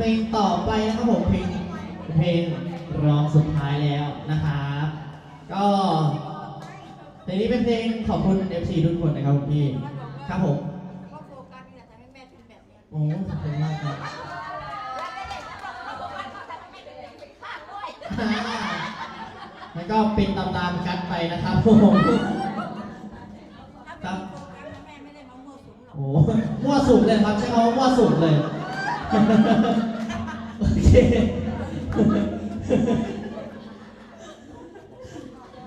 เพลงต่อไปนะครับผมเพลงเพลงร้องสุดท้ายแล้วนะครับก็เพลงนี้เป็นเพลงขอบคุณ FC ทุกคนนะครับผมพี่ครับผมโฟกัสนี่แหละทำให้แม่เป็นแบบเนี้ยโอ้ขอบคุณมากครับอ่าแล้วก็เป็นตามๆกันไปนะครับผมถ้าเป็นโฟกัสแม่ไม่ได้มั่วสุมหรอกโอ้มั่วสุมเลยครับใช้คำว่ามั่วสุมเลย โอเค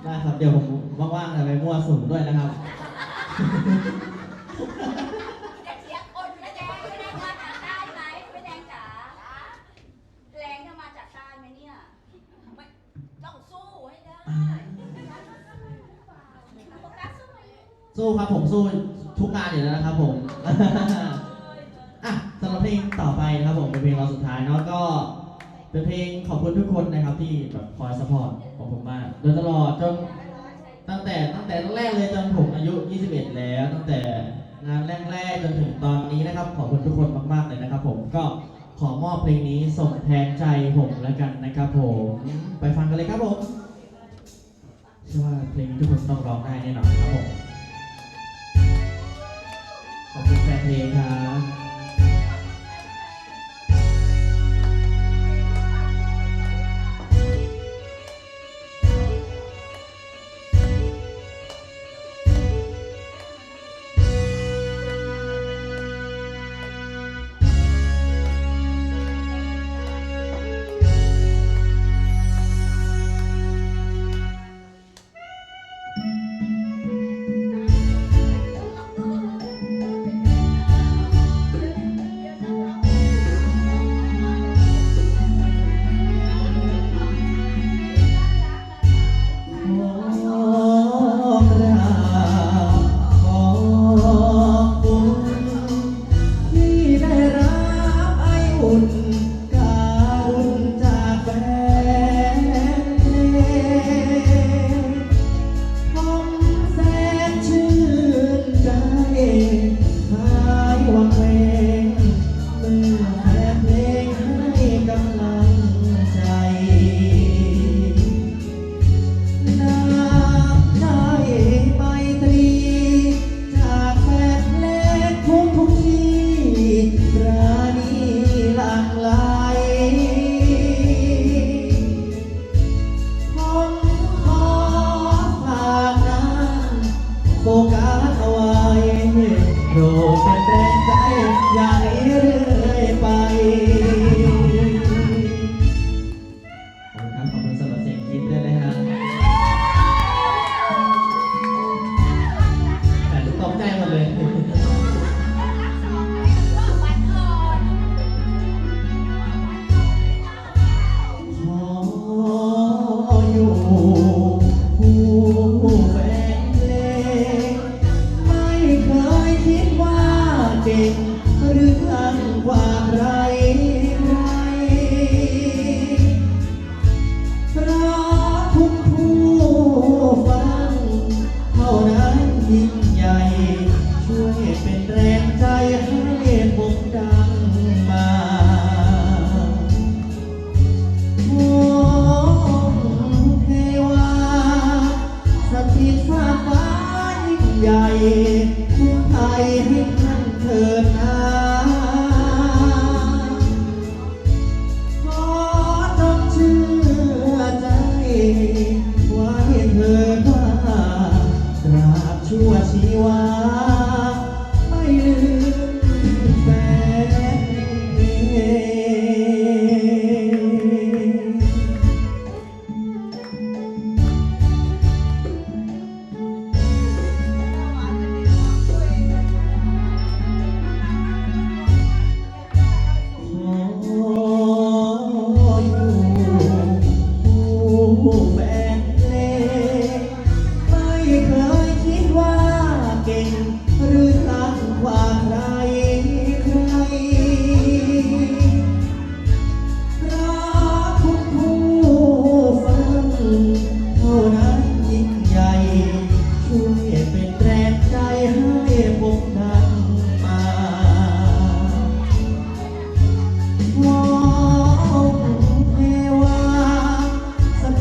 ได้ครับ เดี๋ยวผมว่างๆจะไปมั่วสุมด้วยนะครับเสียคนไม่แดงไม่แดงมาจากใต้ไหมไม่แดงจ๋าแรงจะมาจากใต้ไหมเนี่ยไม่ต้องสู้ให้ได้โฟกัสสู้ไหมสู้ครับผมสู้ทุกงานอยู่แล้วนะครับผม ลงต่อไปนะครับผมเป็นเพลงเราสุดท้ายเนาะก็เป็นเพลงขอบคุณทุกคนนะครับที่แบบคอยสปอร์ตของผมมากโดยตลอดจนตั้งแต่ตั้งแต่แรกเลยจนผมอายุ 21 แล้ว ตั้งแต่งานแรกๆจนถึงตอนนี้นะครับ ขอบคุณทุกคนมากๆเลยนะครับ ผมก็ขอมอบเพลงนี้ส่งแทนใจผมแล้วกันนะครับผมไปฟังกันเลยครับผมเชื่อว่าเพลงนี้ทุกคนต้องร้องได้แน่นอนครับผมขอบคุณแฟนเพลงครับ Let me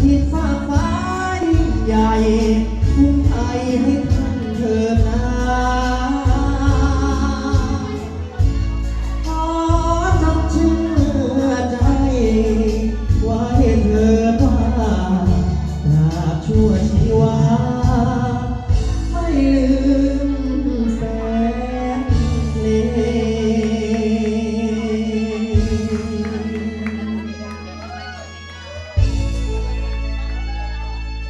คิดฟ้าฟ้ายใหญ่คุ้มไทยให้ท่านเธอนะ